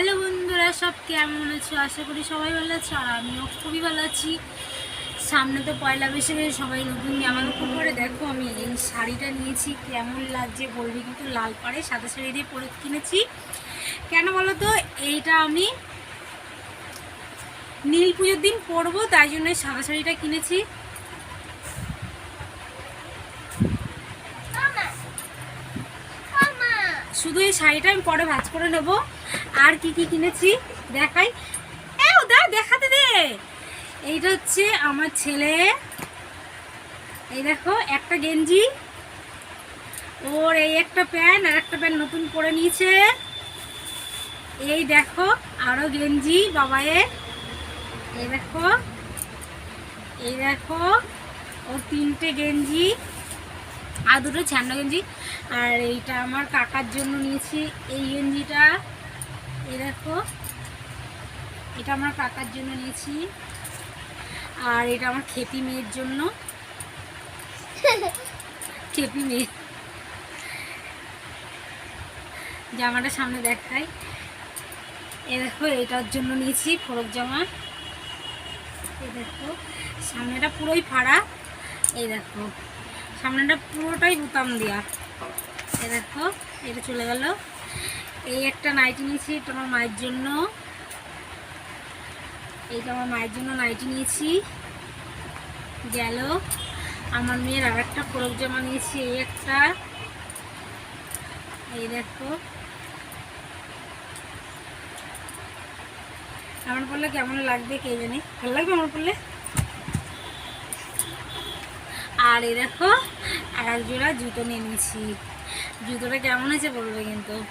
Hello বন্ধুরা সব কেমন আছো? আশা করি সবাই ভালো আছো আর আমিও খুবই ভালো আছি। সামনে তো পয়লা বৈশাখে সবাই নতুন জামা কাপড় পরে। দেখো আমি এই শাড়িটা নিয়েছি কেমন লাগছে বলবি? কিন্তু লাল পাড়ে সাদা শাড়ি দিয়ে পরে কিনেছি। কেন বলো তো? এইটা আমি নীল পুজোর দিন পরবো তাই জন্য সাদা শাড়িটা কিনেছি। শুধু এই শাড়িটা আমি পরে ভাজ করে নেব। আর কি কি কিনেছি? দেখাই। এ দা, দেখাতে দে। এইটা হচ্ছে আমার ছেলে। এই দেখো, একটা গেঞ্জি। ওর এই একটা প্যান্ট আর একটা প্যান্ট নতুন করে নিয়েছে। এই দেখো আরও গেঞ্জি বাবায়ের। এই দেখো এই দেখো, ওর তিনটে গেঞ্জি। আর দুটো ছান্না গেঞ্জি। আর এইটা আমার কাকার জন্য নিয়েছি এই গেঞ্জিটা। এই দেখো। এটা আমার কাকার জন্য নিয়েছি। আর এটা আমার খেপি মেয়ের জন্য। খেপি মেয়ে। জামাটা সামনে দেখাই। এ দেখো, এটার জন্য নিয়েছি ফরক জামা। এই দেখো, সামনেটা পুরোই ফাড়া। এই দেখো, সামনেটা পুরোটাই বোতাম দেওয়া এই দেখো, এটা চলে গেল। এই একটা নাইটি নিয়েছি আমার মায়ের জন্য। এইটা আমার মায়ের জন্য নাইটি নিয়েছি। গেল। আমার মেয়ের আর একটা ফরক জামা নিয়েছি, এই একটা। এই দেখো। আমার পড়লে কেমন লাগবে কে জানে? ভালো লাগবে আমার পড়লে আর এই দেখো আর এক জোড়া জুতো নিয়ে নিয়েছি। জুতোটা কেমন হয়েছে বলবে কিন্তু?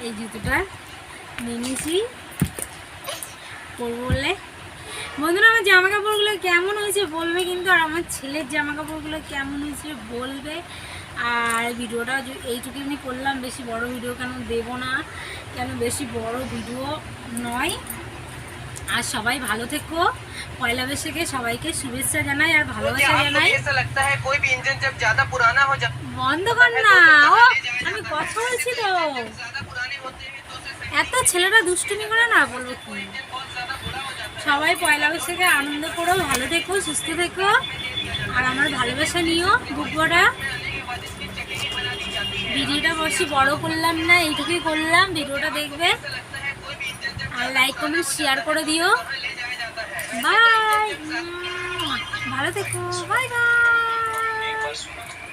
এই জুতোটা নিয়ে নিয়েছি পরবো বললে বন্ধুরা, আমার জামা কাপড়গুলো কেমন হয়েছে বলবে কিন্তু, আর আমার ছেলের জামা কাপড়গুলো কেমন হয়েছে বলবে। আর ভিডিওটা যে- এইটুকু আমি করলাম, বেশি বড় ভিডিও কেন দেব না? কেন বেশি বড় ভিডিও নয়? আর সবাই ভালো থেকো। পয়লা বৈশাখে সবাইকে শুভেচ্ছা জানাই আর ভালোবাসা জানাই। বন্ধ কর না। আমি কথা বলছি তো। এত ছেলেরা দুষ্টুমি করে না বলব কি? সবাই পয়লা বৈশাখে আনন্দ করো ভালো থেকো সুস্থ থেকো। আর আমার ভালোবাসা নিও বুকবরা ভিডিওটা বসে বড় করলাম না এইটুকুই করলাম ভিডিওটা দেখবে। লাইক কমেন্ট শেয়ার করে দিও। বাই ভালো থেকো। Bye bye